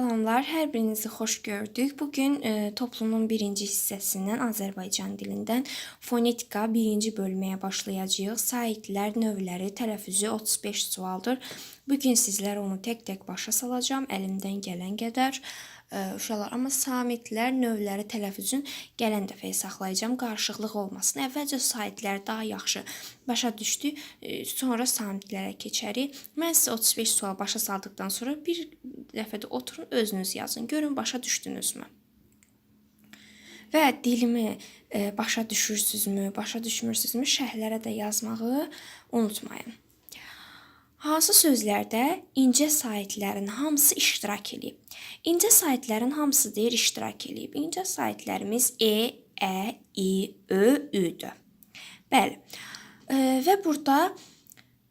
Salamlar, hər birinizi xoş gördük. Bugün e, toplumun birinci hissəsindən Azərbaycan dilindən fonetika birinci bölməyə başlayacağıq. Saitlər, növləri, tələffüzü 35 sualdır. Bugün sizlərə onu tək-tək başa salacağam əlimdən gələn qədər. E, uşaqlar, amma samitlər, növləri, tələffüzün gələn dəfəyə saxlayacağam. Qarışıqlıq olmasın. Əvvəlcə saitləri daha yaxşı başa düşdük, e, sonra samitlərə keçərik. Mən sizə 35 sual başa saldıqdan sonra bir dəfə də oturun özünüz yazın. Görün başa düşdünüzmü? Və dilimi e, başa düşürsünüzmü, başa düşmürsünüzmü şərhlərə də yazmağı unutmayın. Hansı sözlərdə incə saitlərin hamısı iştirak eləyib? İncə saitlərin hamısı deyir iştirak eləyib. İncə saitlərimiz e, ə, i, ö, üdür. Bəli. E, və burada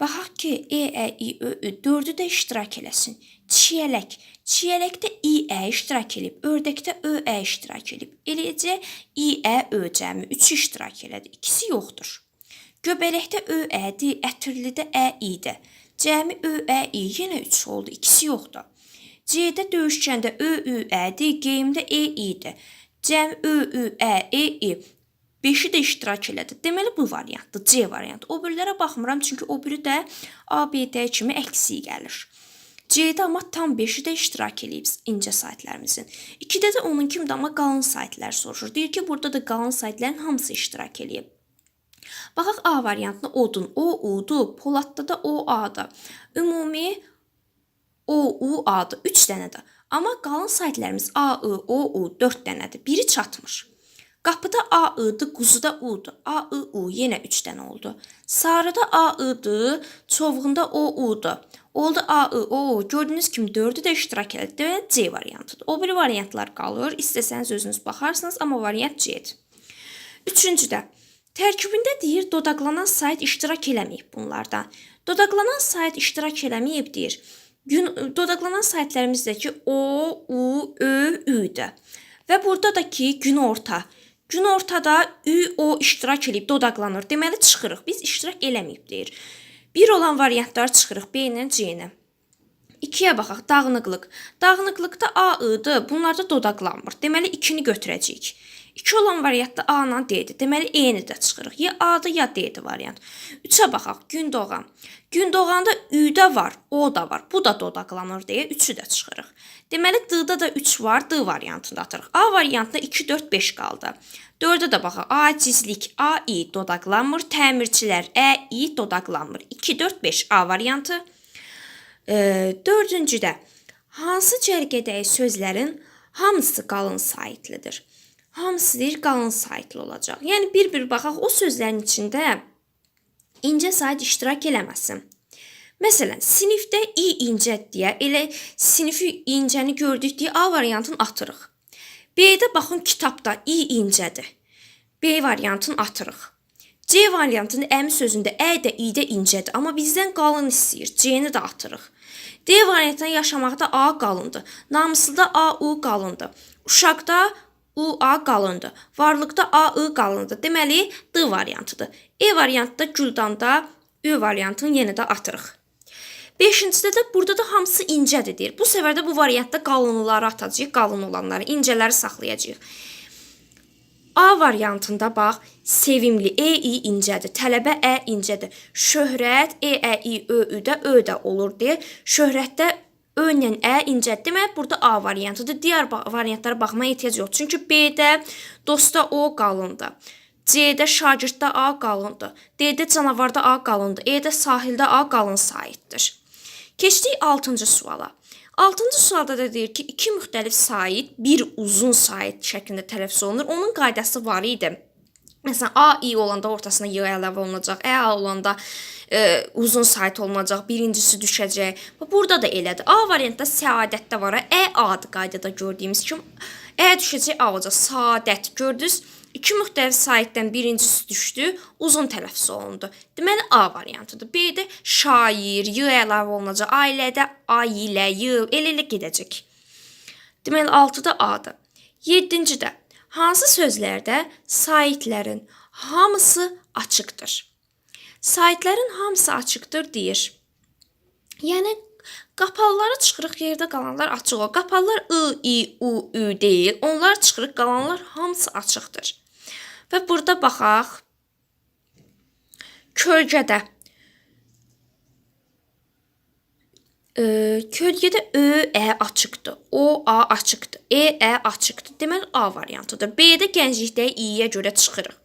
baxaq ki, e, ə, i, ö, ü dördü də iştirak eləsin. Çiyələk. Çiyələkdə i, ə iştirak eləyib. Ördəkdə ö, ə iştirak eləyib. Eləcə i, ə, ö cəmi 3 iştirak elədi. İkisi yoxdur. Göbələkdə ö, ədi, ətirlidə ə, idi. Cəmi ö, ə, i yenə 3 oldu. İkisi yoxdur. C-də döyüşkəndə ö, ü, ədi, geyimdə e idi. Cəm ö, ü, ə, e, i. 5-i də iştirak elədi. Deməli bu variantdır, C variantı. O birilərə baxmıram çünki o biri də A, B, D kimi əksi gəlir. C-də amma tam 5-i də iştirak eləyib incə saytlərimizin. 2-də də onun kimi amma qalın saytlar soruşur. Deyir ki, burada da qalın saytların hamısı iştirak eləyib. Baxaq A variantına odun, o udu, da o adı. Ümumi o u adı 3 dənədir. Amma qalın saytlarımız A, I, O, U 4 dənədir. Biri çatmır. Qapıda A, I-dı, quzuda U-dur. A, I, U yenə 3 dənə oldu. Sarıda A, I-dı, çovğunda O, U-dur. Oldu A, I, O. Gördüyünüz kimi 4-ü də iştirak elədi. C variantıdır. O biri variantlar qalır. İstəsəniz özünüz baxarsınız, amma variant C-dir. Üçüncüdə tərkibində deyir dodaqlanan sayt iştirak eləməyib bunlardan. Dodaqlanan sayt iştirak eləməyib deyir. Gün dodaqlanan saytlarımızdakı o, u, ö, ü'dür. Və burada da ki günorta. Günortada ü, o iştirak eləyib dodaqlanır. Deməli çıxırıq. Biz iştirak eləməyib deyir. Bir olan variantları çıxırıq B ilə C ilə. 2-yə baxaq, dağınıqlıq. Dağınıqlıqda A, I-dır. Bunlarda dodaqlanmır. Deməli 2-ni götürəcəyik. 2 olan variantda A ilə D-dir. Deməli E-ni də çıxırıq. Ya A-dır, ya D-dir variant. 3-ə baxaq, gün doğan. Gün doğanda Ü-də var, O da var. Bu da dodaqlanır deyə 3-ü də çıxırıq. Deməli D-da da 3 var, D variantında atırıq. A variantında 2, 4, 5 qaldı. 4-ə də baxaq. Acizlik, A, I dodaqlanmır. Təmirçilər, Ə, I dodaqlanmır. 2, 4, 5 A variantı. E, dördüncüdə hansı cərgədəki sözlərin hamısı qalın saytlıdır? Hamısı deyir qalın saytlı olacaq. Yəni bir-bir baxaq o sözlərin içində incə sayt iştirak eləməsin. Məsələn, sinifdə i incə deyə elə sinifi incəni gördük deyə A variantını atırıq. B-də baxın kitabda i incədir. B variantını atırıq. C variantının əmi sözündə ə də i də incədir, amma bizdən qalın istəyir. C-ni də atırıq. D variantında yaşamaqda A qalındır. Namusluda A, U qalındır. Uşaqda U, A qalındır. Varlıqda A, I qalındır. Deməli, D variantıdır. E variantda Güldanda Ü variantını yenə də atırıq. Beşincidə də burada da hamısı incədir deyir. Bu səfər də bu variantda qalınları atacağıq, qalın olanları, incələri saxlayacağıq. A variantında bax, sevimli E i incədir, tələbə ə incədir. Şöhrət E ə i ö üdə ö də olur deyə. Şöhrətdə ö ilə ə incədir. Deməli burada A variantıdır. Digər variantlara baxmaya ehtiyac yox. Çünki B-də dostda O qalındır. C-də şagirddə A qalındır. D-də canavarda A qalındır. E-də sahildə A qalın saytdır. Keçdik 6-cı suala. 6-cı sualda da deyir ki, iki müxtəlif sait bir uzun sait şəklində tələffüz olunur. Onun qaydası var idi. Məsələn, A i olanda ortasına y əlavə olunacaq. Ə olanda e, uzun sayt olunacaq. Birincisi düşəcək. Burada da elədir. A variantda səadətdə var. Ə adı qaydada gördüyümüz kimi Ə düşəcək A olacaq. Saadət. Gördünüz? İki müxtəlif saytdan birincisi düşdü, uzun tələffüz olundu. Deməli A variantıdır. B-də şair, y əlavə olunacaq. Ailədə ailə, y elə-elə gedəcək. Deməli 6-da A-dır. 7-cidə hansı sözlərdə saytlərin hamısı açıqdır? Saytlərin hamısı açıqdır deyir. Yəni qapalıları çıxırıq, yerdə qalanlar açıq olur. Qapalılar ı, i, u, ü deyil. Onlar çıxırıq, qalanlar hamısı açıqdır. Və burada baxaq. Kölgədə Ə, kölgədə Ö, Ə açıqdır. O, A açıqdır. E, Ə açıqdır. Deməli A variantıdır. B-də gənclikdə I-yə görə çıxırıq.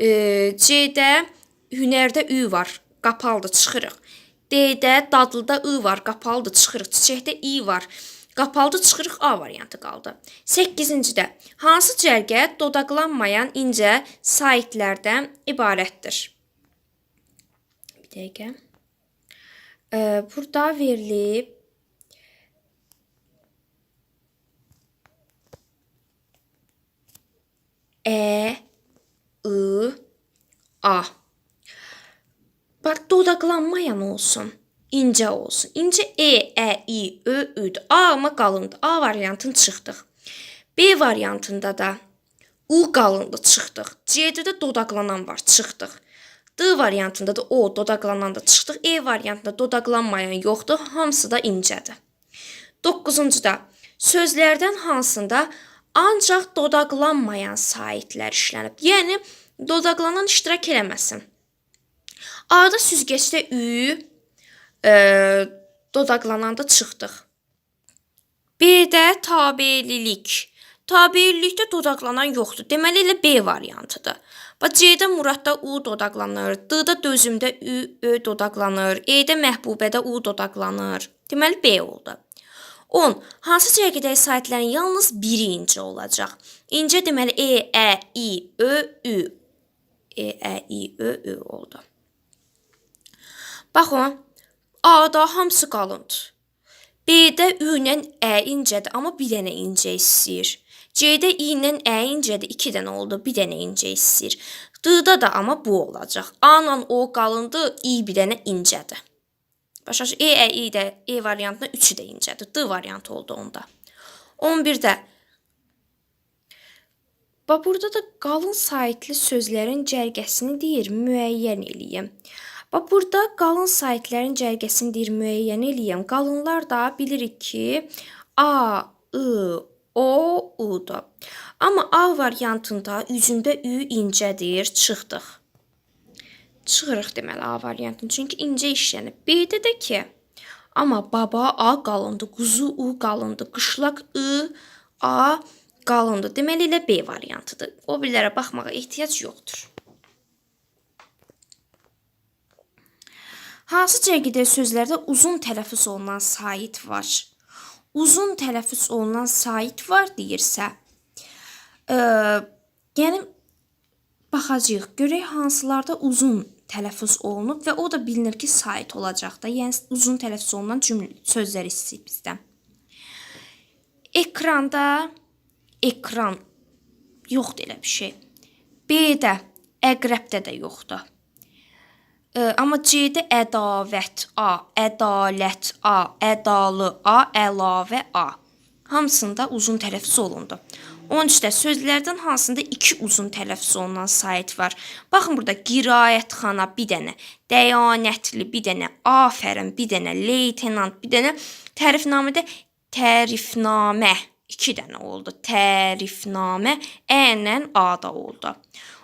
C-də hünərdə Ü var, qapalıdır, çıxırıq. D-də dadlıda I var, qapalıdır, çıxırıq. Çiçəkdə I var, qapalıdır, çıxırıq. A variantı qaldı. 8-cidə hansı cərgə dodaqlanmayan incə saitlərdən ibarətdir? Bir dəqiqə. Burada verilib E, I, A. Bak dodaqlanmayan olsun. İncə olsun. İncə E, Ə, İ, Ö, Üdür. A amma qalındır. A variantını çıxdıq. B variantında da U qalındı çıxdıq. C-də də dodaqlanan var, çıxdıq. D variantında da O dodaqlanan da çıxdıq. E variantında dodaqlanmayan yoxdur, hamısı da incədir. 9-da sözlərdən hansında ancaq dodaqlanmayan saitlər işlənib. Yəni dodaqlanan iştirak eləməsin. A-da süzgəcdə ü, e, dodaqlananda çıxdıq. B-də tabelilik. Tabelilikdə dodaqlanan yoxdur. Deməli elə B variantıdır. Bax C-də Muradda U dodaqlanır, D-də dözümdə Ü, Ö dodaqlanır, E-də Məhbubədə U dodaqlanır. Deməli B oldu. 10. Hansı cərgədəki saitlərin yalnız biri incə olacaq? İncə deməli E, Ə, İ, Ö, Ü. E, Ə, İ, Ö, Ü oldu. Baxın, A-da hamısı qalındır. B-də Ü ilə Ə incədir, amma bir dənə incə istəyir. C-də I ilə Ə incədir, 2 dənə oldu, bir dənə incə istəyir. D-da da amma bu olacaq. A ilə O qalındır, I bir dənə incədir. Başa düşün, E, Ə, İ də E variantında 3-ü də incədir. D variantı oldu onda. 11-də Bax burada da qalın saitli sözlərin cərgəsini deyir, müəyyən eləyim. Bax burada qalın saitlərin cərgəsini deyir, müəyyən eləyim. Qalınlar da bilirik ki, A, I, O, U-dur. Amma A variantında üzündə Ü incədir, çıxdıq. Çıxırıq deməli A variantını. Çünki incə işlənib. B-də də ki, amma baba A qalındı, quzu U qalındı, qışlaq I, A qalındı. Deməli elə B variantıdır. O birlərə baxmağa ehtiyac yoxdur. Hansı cərgədə sözlərdə uzun tələffüz olunan sait var? Uzun tələffüz olunan sait var deyirsə, ə, yəni baxacağıq. Görək hansılarda uzun tələffüz olunub və o da bilinir ki, sait olacaq da. Yəni uzun tələffüz olunan cümlə sözlər istəyir bizdən. Ekranda ekran yoxdur elə bir şey. B-də, əqrəbdə də yoxdur. Ə, amma C-də ədavət A, ədalət A, ədalı A, əlavə A. Hamısında uzun tələffüz olundu. 13-də sözlərdən hansında iki uzun tələffüz olunan sait var? Baxın burada qiraətxana bir dənə, dəyanətli bir dənə, afərin bir dənə, leytenant bir dənə, tərifnamədə tərifnamə iki dənə oldu. Tərifnamə ə ilə A-da oldu.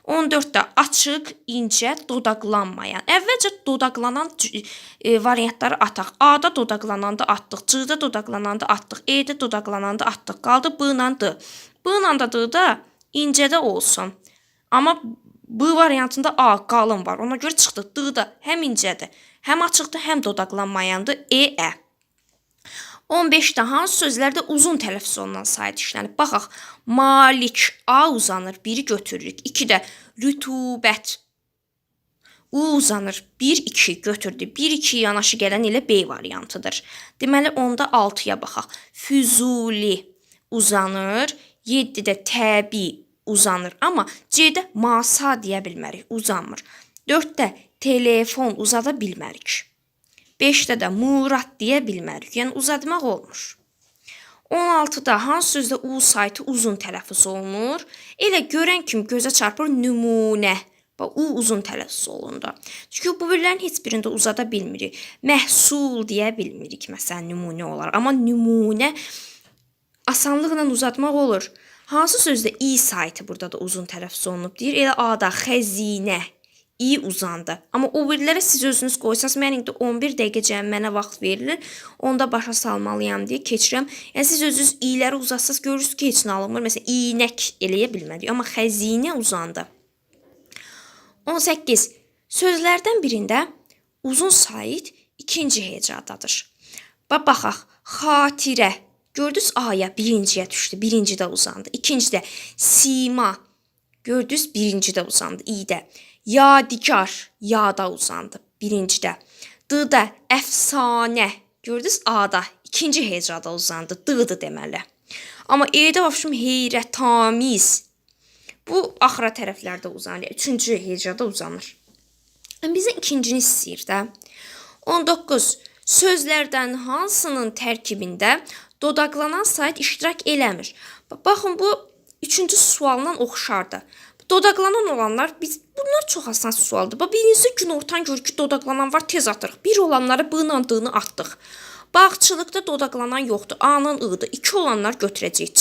14-də açıq, incə, dodaqlanmayan. Əvvəlcə dodaqlanan e, variantları ataq. A-da dodaqlananda atdıq, C-də dodaqlananda atdıq, E-də dodaqlananda atdıq. Qaldı B ilə D. B ilə də D-da incədə olsun. Amma B variantında A qalın var. Ona görə çıxdı. D-da həm incədir, həm açıqdır, həm dodaqlanmayandır. E, Ə. 15-də hansı sözlərdə uzun tələffüz olunan sait işlənib? Baxaq. Malik A uzanır, biri götürürük. 2-də rütubət U uzanır. 1 2 götürdü. 1 2 yanaşı gələn elə B variantıdır. Deməli onda 6-ya baxaq. Füzuli uzanır. 7-də təbi uzanır. Amma C-də masa deyə bilmərik, uzanmır. 4-də telefon uzada bilmərik. 5-də də Murad deyə bilmərik. Yəni uzatmaq olmur. 16-da hansı sözdə u sayti uzun tələffüz olunur? Elə görən kimi gözə çarpır nümunə. Bax, u uzun tələffüz olundu. Çünki bu birlərin heç birində uzada bilmirik. Məhsul deyə bilmirik məsələn nümunə olaraq. Amma nümunə asanlıqla uzatmaq olur. Hansı sözdə i saytı burada da uzun tələffüz olunub deyir. Elə a-da xəzinə i uzandı. Amma o birilərə siz özünüz qoysanız, mən indi 11 dəqiqə mənə vaxt verilir. Onda başa salmalıyam deyə keçirəm. Yəni siz özünüz i-ləri uzatsanız görürsüz ki, heç nə alınmır. Məsələn, iynək eləyə bilmədik, amma xəzinə uzandı. 18. Sözlərdən birində uzun sait ikinci hecadadır. Bax baxaq. Xatirə. Gördünüz aya birinciyə düşdü. Birinci də uzandı. İkincidə sima. Gördünüz birinci də uzandı. İdə. Yadigar. Yada uzandı. Birincidə. D-də əfsanə. Gördünüz A-da ikinci hecada uzandı. D-dır deməli. Amma E-də vəbşim heyrətamiz. Bu axıra tərəflərdə uzanır. Üçüncü hecada uzanır. Bizə ikincini istəyir də. 19. Sözlərdən hansının tərkibində dodaqlanan sayt iştirak eləmir? Ba- Baxın bu üçüncü sualla oxşardır. Dodaqlanan olanlar biz bunlar çox asan sualdır. Bax birinci gün ortan gör ki, dodaqlanan var, tez atırıq. Bir olanları b ilə d-ni atdıq. Bağçılıqda dodaqlanan yoxdur. A-nın i-dir. İki olanlar götürəcəyik.